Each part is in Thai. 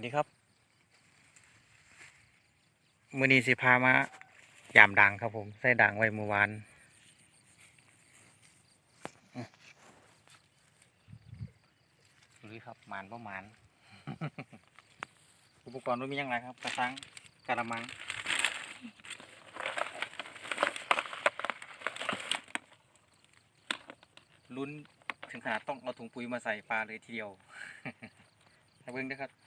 วัสดีครับ มือนีสิพามายามดังครับผมใส่ดังไว้เมื่อวานอื้อดูดิครับหมานประมาน อุปกรณ์รู้มีอย่างไรครับ กระซังกระมัง ลุ้นถึงขนาดต้องเอาถุงปุ๋ยมาใส่ปลาเลยทีเดียวให้เบิ่งเด้วยครับ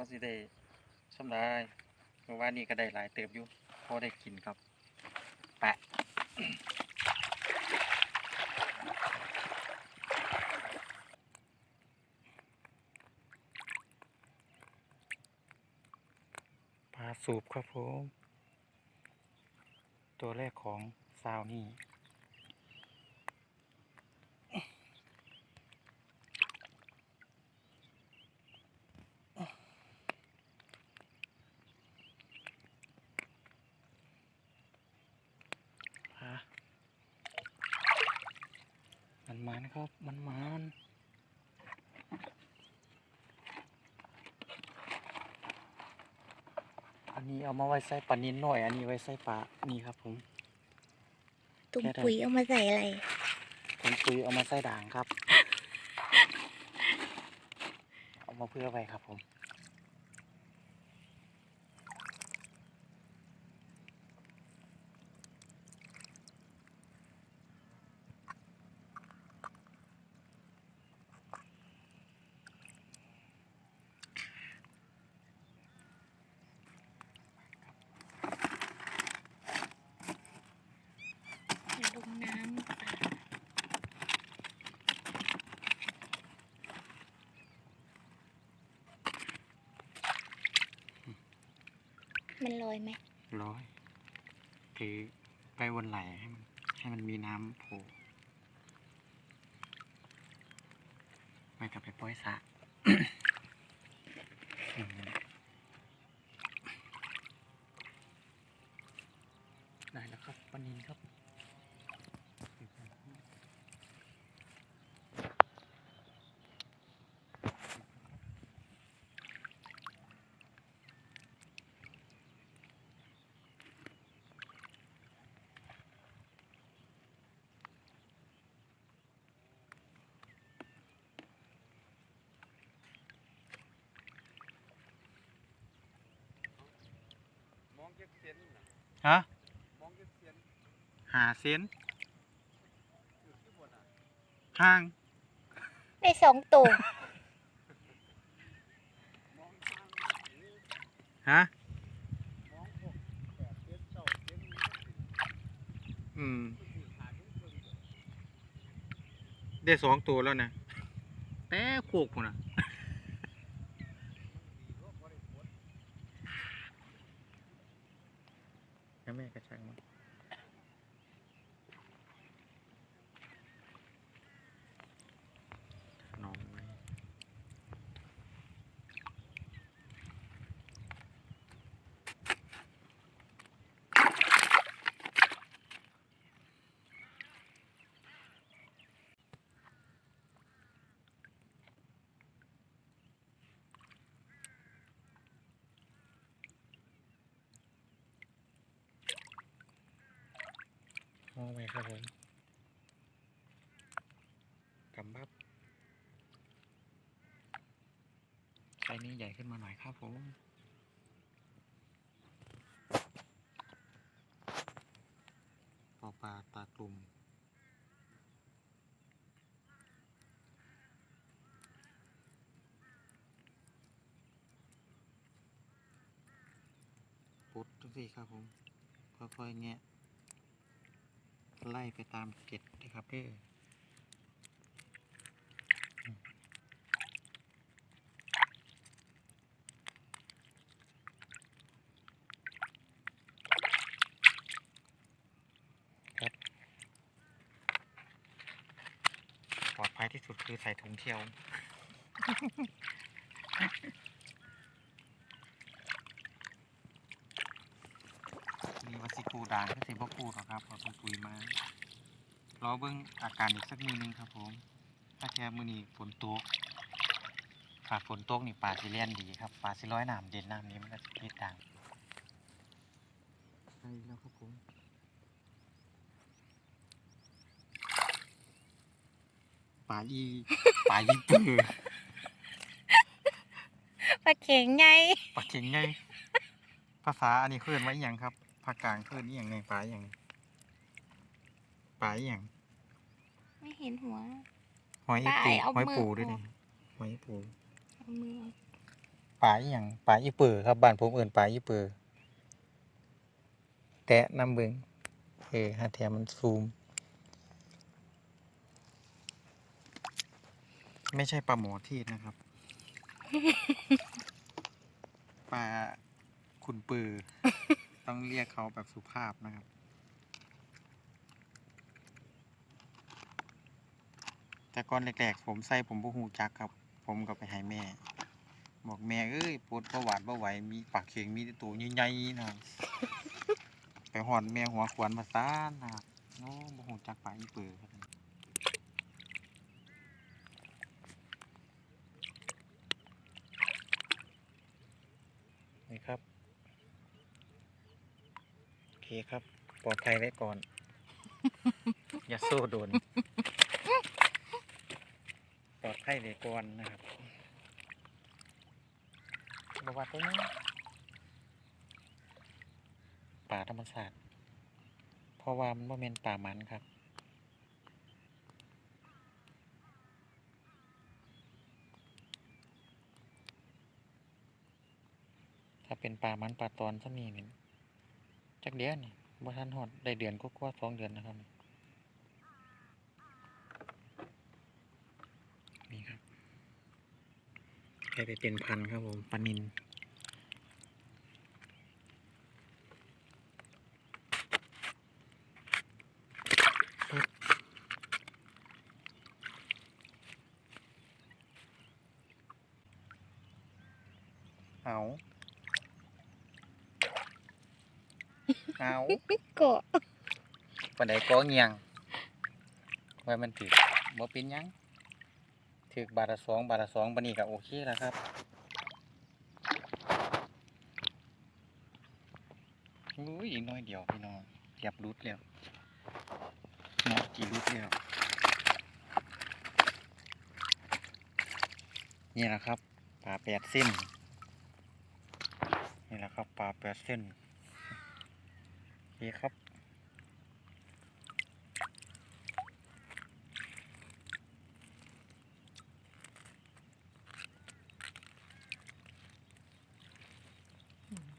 พอสิได้สำได้เมื่อวานนี้ก็ได้หลายเติบอยู่พอได้กินครับแปะปลาสูบครับผม ตัวแรกของซาวนี่ มันมันครับ มันมันอันนี้เอามาไว้ใส่ปลานินหน่อย อันนี้ไว้ใส่ปลา นี่ครับผมถุงแค่นั้นปุ๋ยเอามาใส่อะไรผมคุยเอามาใส่ด่างครับ เอามาเพื่อไว้ครับผม ลงน้ำป่า มันลอยไหมร้อยถือไปวนไหลให้มันให้มันมีน้ำโผล่ไม่กลับไปปล่อยสระอืมได้แล้วครับปลานินครับ มองเก็บเสียนน่ะ ฮะมองเก็บเสียนหาเซนอยู่ที่บนอะห้างได้สองตัวมองทางนี้ฮะมองหกแปดเสียนเก้าเสียนนี่อืมมันสิขาดทุกเพิ่งได้สองตัวแล้วนะแต่โคกพุ่นอะ ดีโรคบ่ได้ผล แม่ก็ช่างมัน องไว้ครับผมกำบับไซนี้ใหญ่ขึ้นมาหน่อยครับผมปอปลาตากลุ่มปุ๊ดทุกทีครับผม ค่อยๆแงะ ไล่ไปตามเกตนะครับเด้ออืมครับปลอดภัยที่สุดคือใส่ถุงเที่ยว มีวัสิกูด่างก็สิบ่กูหรอกครับเอาตรงปุ๋ยมารอเบิ่งอาการอีกสักมือหนึงครับผม ถ้าแค่มือนี้ฝนตกถ้าฝนตกนี่ปลาสิเลียนดีครับปลาสิร้อยน้ำเด่นน้ำนี้มันก็สิเฮ็ดดังใช่แล้วครับผมปลาอีปลาอีเปือปลาเข็งไงปลาเข็งไงภาษาอันนี้เคลื่อนไว้อหย่างครับ ภาคกลางเคลื่อนอหย่างในปลาอหย่างปลาอหย่างไม่เห็นหัว หอยปลาปูเอาหอยมือปูด้วยออนี่กหอยปูเอามือปลาอหย่างปลาอีเปือครับบ้านผมเอื่นปลาอีเปือแตะน้ำเบิงเออฮะแถมมันซูม ไม่ใช่ปลาหมอทีดนะครับ ปลาขุนปือ ต้องเรียกเขาแบบสุภาพนะครับ แต่ก่อนแรกๆผมใส่ผมบ่ฮู้จักครับ ผมก็ไปให้แม่ บอกแม่เอ้ยปวดประวัติบ่ไหวมีปากเข็งมีตัวใหญ่ๆนะไปหอนแม่หัวขวานมาซ่านนะครับโอ้บ่ฮู้จักปลาอีเปือครับนี่ครับ เคครับ ปลอดภัยไว้ก่อน อย่าโซ่โดน ปลอดภัยไว้ก่อนนะครับบว่าตัวนี้ป่าธรรมศาสตร์เพราะว่ามันว่าเป็นป่ามันครับถ้าเป็นป่ามันป่าตอนซะมีนี่ จักเดือนนี่บ่ทันฮอดได้เดือนก็กว่าๆสองเดือนนะครับ นี่ครับให้ไปเป็นพันครับผมปลานินปึ๊บเอา เอาเกาะปันไดก็เงียงไว้มันถือบ่เป็นหยังถือบาทละสองบาทละสองบันนี้ก็โอเคแล้วครับอุ้ยอีกน้อยเดียวพี่น้องเรียบรุดแล้วเนาะกี่รุดแล้วนี่แหละครับปลาแปดเส้นนี่แหละครับปลาแปดเส้น โอเคครับ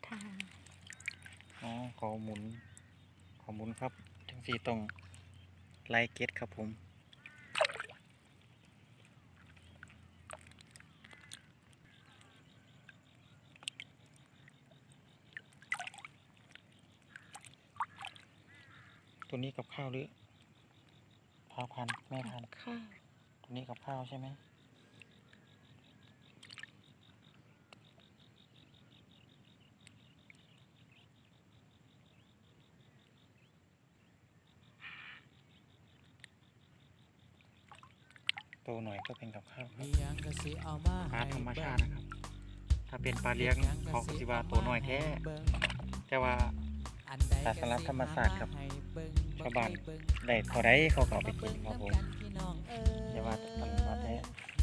ทางอ๋อขอหมุน ขอหมุนครับ จังสีตรงไล่เก็ตครับผม ตัวนี้กับข้าวหรือพาพันธุ์แม่พันธุ์ข้าวตัวนี้กับข้าวใช่ไหมโตหน่อยก็เป็นกับข้าวครับมีหยังก็สิเอามาปลาให้ธรรมเบิ่ชางตินะครับ ถ้าเป็นปลาเลี้ยงเขาก็สิว่าตัวน้อยแท้ แต่ว่า อันใดแต่สำหรับธรรมศาสตร์ครับให้เบิ่งชาวบ้านเคยเบิ่งได้เท่าไรเขาก็เอาไปกินครับผมาเงนพี่น้องเอ้ยอย่าว่าแต่มันว่าแท้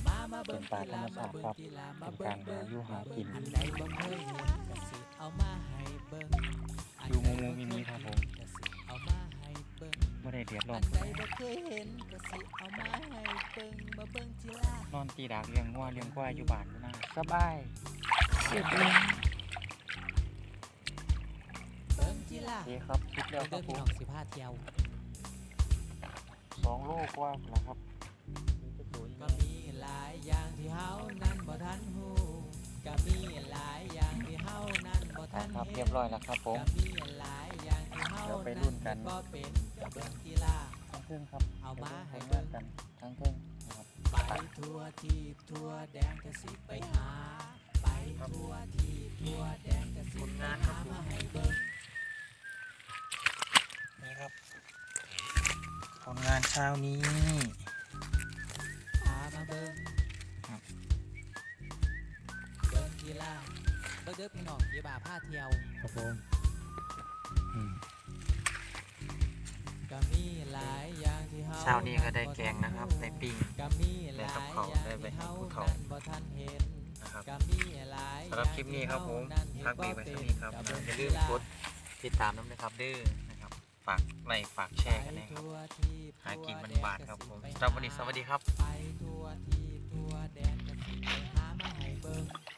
มามาเป็บิ่นงปลาธรรมชาติครับกีฬมเป็นการหาอยู่หากินอันใดบ่เคยเห็นก็สิเอามาให้เบิ่งอยู่งูงูมีมีครับผมก็สิเอามาให้เบิ่งไม่ได้เดือดร้ออันนใดบ่เคยเห็นก็สิเอามาให้เบิ่งมาเบิ่งทีละนอนตีดากเลี้ยงงัวเลี้ยงควายอยู่บ้านอยู่นะสบายสุดเลย โอเคครับคิดแล้วคเด้รัอบผพี่มน้องสิพาเที่ยวสองโลกว่าแล้วครับก็มีหลายอย่างที่เฮานั้นบ่ทันฮู้ก็มีหลายอย่างที่เฮานั้นบ่ทันครับเห็เรียนบร้อยแล้วครับผม ก็มีหลายอย่างที่เฮาเดี๋ยวไปรุ่นกันก็เป็นก็เบิ่งกีฬา ทั้งเครื่องครับเอามาให้ไปเบิ่เบิ่งงกันทั้งเครื่องนะครับ ไปทั่วที่ทั่วแดนก็สิไปหา ไปทั่วที่ทั่วแดนก็สิไปหามาให้เบิ่ง นี่ครับผลงานเช้านี้พามาเบิ่งเบิกเด้อพี่น้องเดี๋ยวบ่าผ้าเที่ยวครับผมอืมก็มีหลายอย่างที่เฮาเช้านี้ก็ได้แกงนะครับได้ปิ้งก็มีหลายได้กับข้าวอย่างได้ไปให้ที่เฮาผู้เฒ่านั้นบ่ทันเห็นนะครับก็มีหลายสำหรับคลิปนี้ครับผมพักเบรกไว้เท่านี้ครับอย่าลืมกดติดตามน้ำนะครับเด้อนะครับ ฝากไลค์ฝากแชร์กันนะครับหากินมันบานครับผมสวัสดีสวัสดีครับ